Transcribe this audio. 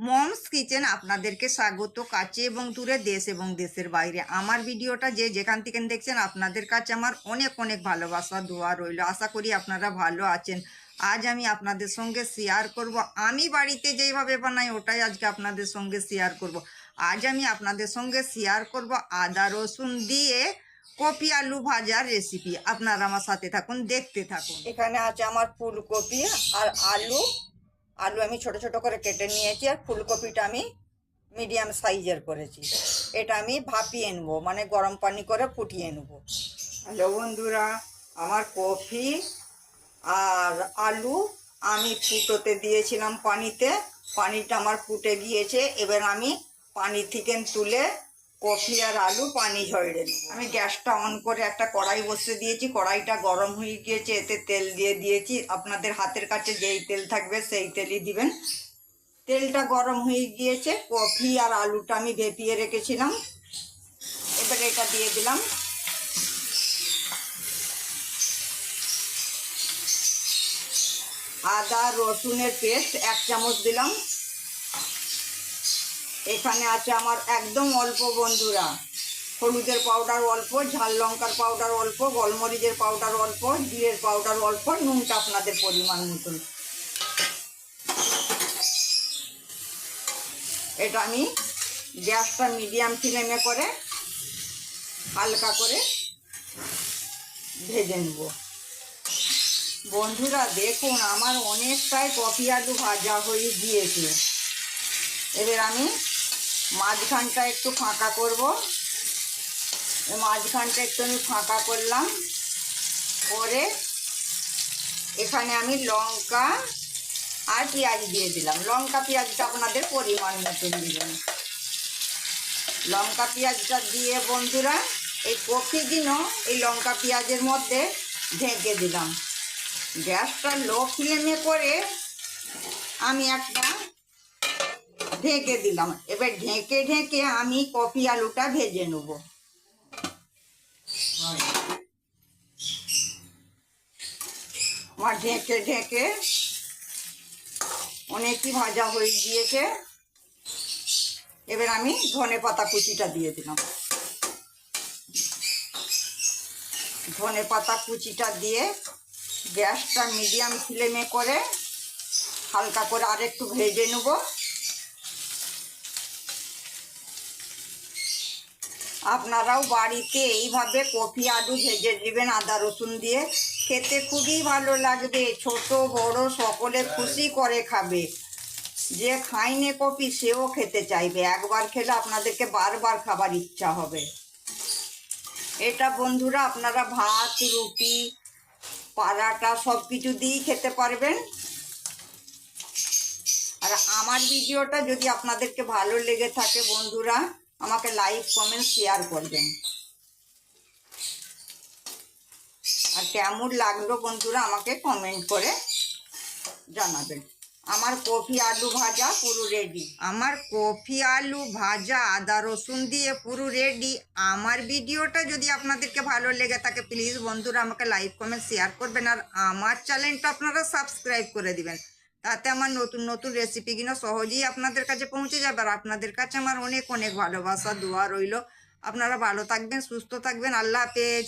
Moms kitchen আপনাদেরকে স্বাগত কাছে এবং দূরে দেশ এবং দেশের বাইরে। আমার ভিডিওটা যে যেখান থেকে দেখছেন আপনাদের কাছে আমার অনেক অনেক ভালোবাসা, দোয়া রইল। আশা করি আপনারা ভালো আছেন। আজ আমি আপনাদের সঙ্গে শেয়ার করব। আমি বাড়িতে যেইভাবে বানাই, ওটাই আজকে আপনাদের সঙ্গে শেয়ার করব। আজ আমি আপনাদের সঙ্গে শেয়ার করব আদা রসুন দিয়ে কপি আলু ভাজার রেসিপি আপনারা আমার সাথে থাকুন, দেখতে থাকুন। এখানে আছে আমার ফুলকপি আর আলু। আলু আমি ছোট ছোট করে কেটে নিয়েছি আর ফুলকপিটা আমি মিডিয়াম সাইজের করেছি। এটা আমি ভাপিয়ে নেব মানে গরম পানি করে ফুটিয়ে নেব। হ্যালো বন্ধুরা, আমার কফি আর আলু আমি ফুটোতে দিয়েছিলাম পানিতে। পানিটা আমার ফুটে গিয়েছে, এবার আমি পানি থেকে তুলে কফি আর আলু, পানি ঝরিয়ে নেব। আমি গ্যাসটা অন করে একটা কড়াই বসে দিয়েছি। কড়াইটা গরম হয়ে গিয়েছে, এতে তেল দিয়ে দিয়েছি। আপনাদের হাতের কাছে যেই তেল থাকবে সেই তেলই দিবেন। তেলটা গরম হয়ে গিয়েছে। কফি আর আলুটা আমি ভেপিয়ে রেখেছিলাম। এবার এটা দিয়ে দিলাম। আদা, রসুনের পেস্ট এক চামচ দিলাম। এখানে আছে আমার একদম অল্প বন্ধুরা। হলুদের পাউডার অল্প, ঝাল লঙ্কার পাউডার অল্প, গোলমরিচের পাউডার অল্প, জিরের পাউডার অল্প, নুনটা আপনাদের পরিমাণ মতন। এটা আমি গ্যাসটা মিডিয়াম ফ্লেমে করে হালকা করে ভেজে নেব। বন্ধুরা, দেখুন, আমার অনেকটাই কপি আলু ভাজা হয়ে গিয়েছে। এবার আমি মাঝখানটা একটু ফাঁকা করব। মাঝখানটা একটু আমি ফাঁকা করলাম। করে এখানে আমি লঙ্কা আর পেঁয়াজ দিয়ে দিলাম। লঙ্কা পেঁয়াজটা আপনাদের পরিমাণ মতন দিবেন লঙ্কা পেঁয়াজটা দিয়ে বন্ধুরা, এই কফি দিনও এই লঙ্কা পেঁয়াজের মধ্যে ঢেকে দিলাম। গ্যাসটা লো ফ্লেমে করে আমি একটা ঢেকে দিলাম। এবার ঢেকে ঢেকে আমি কফি আলুটা ভেজে নেব। আমার ঢেকে ঢেকে অনেকই ভাজা হয়ে গিয়েছে। এবার আমি ধনে পাতা কুচিটা দিয়ে দিলাম। ধনে পাতা কুচিটা দিয়ে গ্যাসটা মিডিয়াম ফ্লেমে করে হালকা করে আরেকটু ভেজে নেব। আপনারাও বাড়িতে এইভাবে কফি আলু ভেজে দিবেন আদা রসুন দিয়ে। খেতে খুবই ভালো লাগবে, ছোট, বড়, সকলে খুশি করে খাবে। যে খাইনে কফি সেও খেতে চাইবে। একবার খেলে আপনাদেরকে বারবার খাবার ইচ্ছা হবে। এটা বন্ধুরা, আপনারা ভাত, রুটি, পারাটা সব কিছু দিয়েই খেতে পারবেন। আর আমার ভিডিওটা যদি আপনাদেরকে ভালো লেগে থাকে বন্ধুরা আমাকে লাইক, কমেন্ট, শেয়ার করবেন। আর কেমন লাগল বন্ধুরা আমাকে কমেন্ট করে জানাবেন। আমার কফি আলু ভাজা পুরো রেডি আমার কফি আলু ভাজা, আদা রসুন দিয়ে পুরো রেডি আমার ভিডিওটা যদি আপনাদেরকে ভালো লেগে থাকে প্লিজ বন্ধুরা আমাকে লাইক, কমেন্ট, শেয়ার করবেন। আর আমার চ্যানেলটা আপনারা সাবস্ক্রাইব করে দিবেন। তাতে আমার নতুন নতুন রেসিপিগুলো সহজেই আপনাদের কাছে পৌঁছে যাবে। আর আপনাদের কাছে আমার অনেক অনেক ভালোবাসা, দোয়া রইল। আপনারা ভালো থাকবেন, সুস্থ থাকবেন। আল্লাহ হাফেজ।